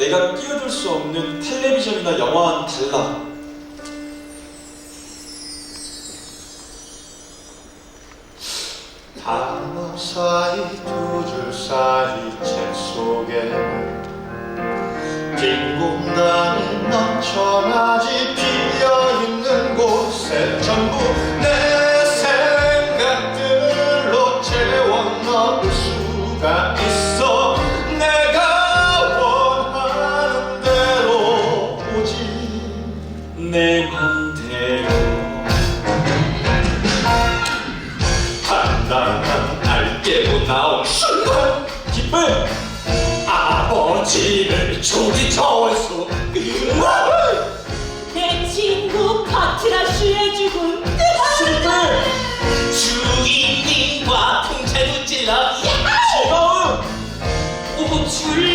내가 끼어들 수 없는 텔레비전이나 영화와는 달라. 단어 사이 두 줄 사이 책 속에 빈 공간이 넘쳐나지 비 단단한 날개로 나온 순간 기쁨! 아버지를 조지쳐올 수내 친구 파트라슈의 죽음 슬픔! 주인님과 통째로 찔러 즐거움! 오줄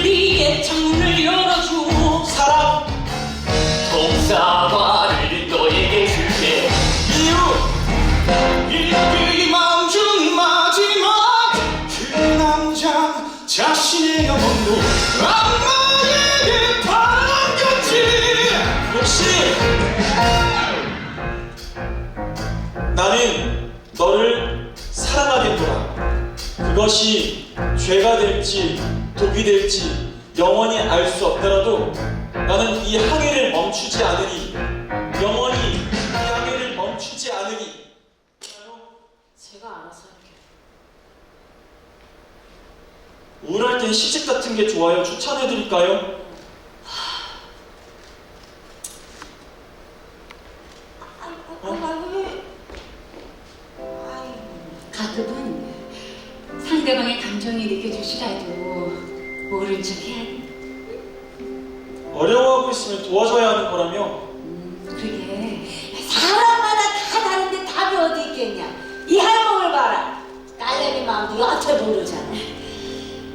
너를 사랑하겠노라. 그것이 죄가 될지 독이 될지 영원히 알 수 없더라도 나는 이 항해를 멈추지 않으리. 영원히 이 항해를 멈추지 않으리. 제가 알아서 할게요 우울할 땐 시집 같은 게 좋아요. 추천해드릴까요? 상대방의 감정이 느껴지시라도 모른 척 해야 돼. 어려워하고 있으면 도와줘야 하는 거라며. 음, 그러게. 사람마다 다 다른데 답이 어디 있겠냐? 이 할멈을 봐라. 딸내미 마음도 여태 모르잖아.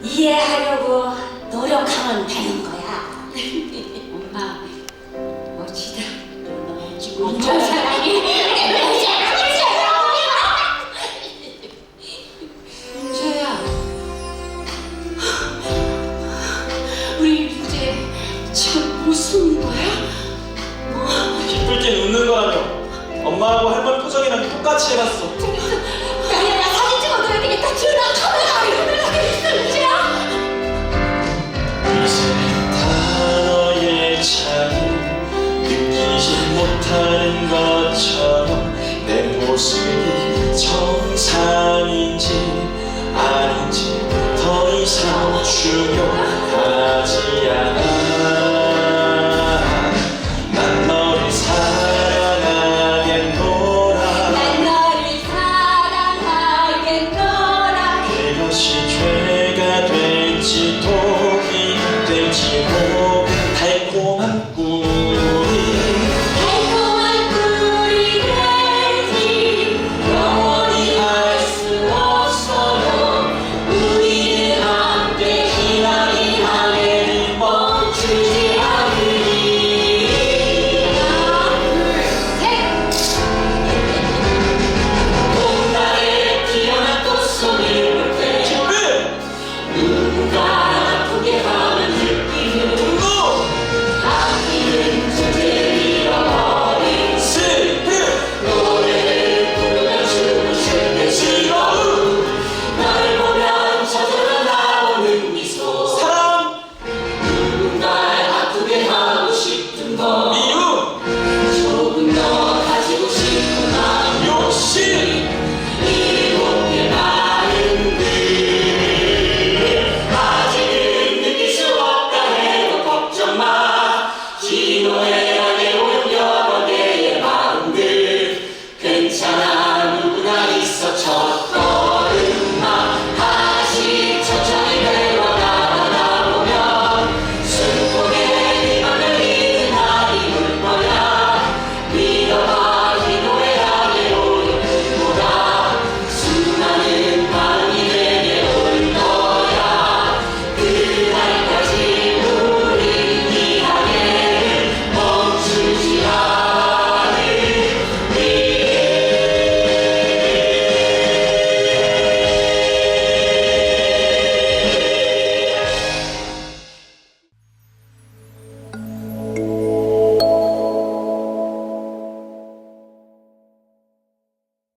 이해하려고 노력하면 되는 거야 둘째 웃는 거라며 엄마하고 할머니 표정이랑 똑같이 해봤어.